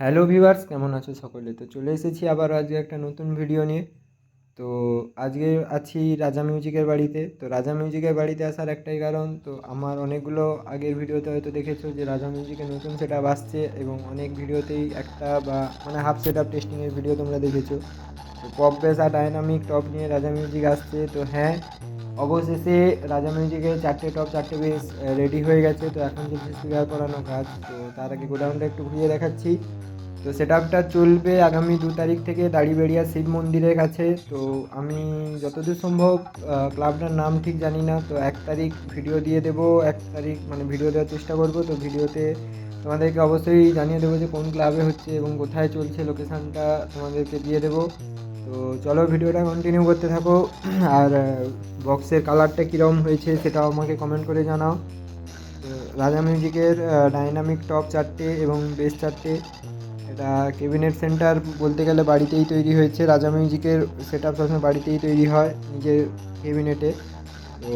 Hello viewers, কেমন আছো সকলে? তো চলে এসেছি আবার আজকে একটা নতুন ভিডিও নিয়ে। তো আজকে আছি রাজা মিউজিকের বাড়িতে। তো রাজা মিউজিকের বাড়িতে আসার একটাই কারণ, তো আমার অনেকগুলো আগের ভিডিওতে হয়তো দেখেছ যে রাজা মিউজিকের নতুন সেট আপ আসছে এবং অনেক ভিডিওতেই একটা বা মানে হাফ সেট আপ টেস্টিংয়ের ভিডিও তোমরা দেখেছ। তো পপ বেস আর ডাইনামিক টপ নিয়ে রাজা মিউজিক আসছে। তো হ্যাঁ অবশেষে রাজা মিউজিকের চারটে টপ চারটে বেস রেডি হয়ে গেছে। তো এখন চলছে স্পিকার করানো কাজ, তো তার আগে গোডাউনটা একটু ঘুরিয়ে দেখাচ্ছি। তো সেট আপটা চলবে আগামী দু তারিখ থেকে দাড়িবেড়িয়া শিব মন্দিরের কাছে। তো আমি যতদূর সম্ভব ক্লাবটার নাম ঠিক জানি না, তো এক তারিখ ভিডিও দিয়ে দেবো, এক তারিখ মানে ভিডিও দেওয়ার চেষ্টা করব। তো ভিডিওতে তোমাদেরকে অবশ্যই জানিয়ে দেবো যে কোন ক্লাবে হচ্ছে এবং কোথায় চলছে লোকেশানটা তোমাদেরকে দিয়ে দেবো। তো চলো ভিডিওটা কন্টিনিউ করতে থাকো। আর বক্সের কালারটা কীরকম হয়েছে সেটাও আমাকে কমেন্ট করে জানাও। রাজা মিউজিকের ডাইনামিক টপ চারটে এবং বেস চারটে। এটা কেবিনেট সেন্টার বলতে গেলে বাড়িতেই তৈরি হয়েছে। রাজা মিউজিকের সেট আপ সবসময় বাড়িতেই তৈরি হয় নিজের কেবিনেটে তো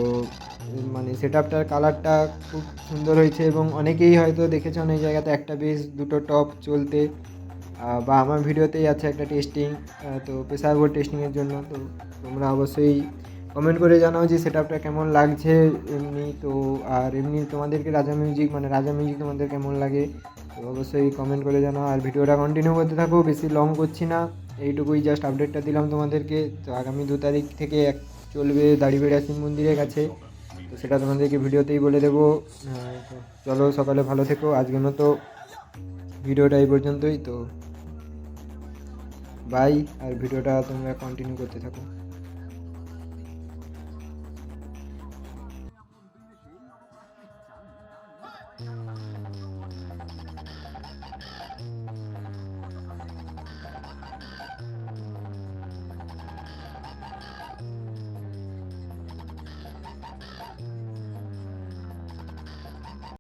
মানে সেট আপটার কালারটা খুব সুন্দর হয়েছে এবং অনেকেই হয়তো দেখেছে অনেক জায়গাতে একটা বেস দুটো টপ চলতে। বা আমার ভিডিওতেই আছে একটা টেস্টিং তো প্রেসার বোর্ড টেস্টিংয়ের জন্য। তো তোমরা অবশ্যই কমেন্ট করে জানাও যে সেট আপটা কেমন লাগছে এমনি। তো, আর এমনি তোমাদেরকে রাজা মিউজিক মানে রাজা মিউজিক তোমাদের কেমন লাগে? তো অবশ্যই কমেন্ট করে জানাও। আর ভিডিওটা কন্টিনিউ করতে থাকো, বেশি লং করছি না। এইটুকুই জাস্ট আপডেটটা দিলাম তোমাদেরকে। তো আগামী দু তারিখ থেকে এক চলবে দাড়িবেড়া শিব মন্দিরের কাছে। তো সেটা তোমাদেরকে ভিডিওতেই বলে দেবো। চলো সকালে ভালো থেকো। আজকের মতো ভিডিওটা এই পর্যন্তই। তো বাই আর ভিডিওটা তোমরা কন্টিনিউ করতে থাকো। Mm.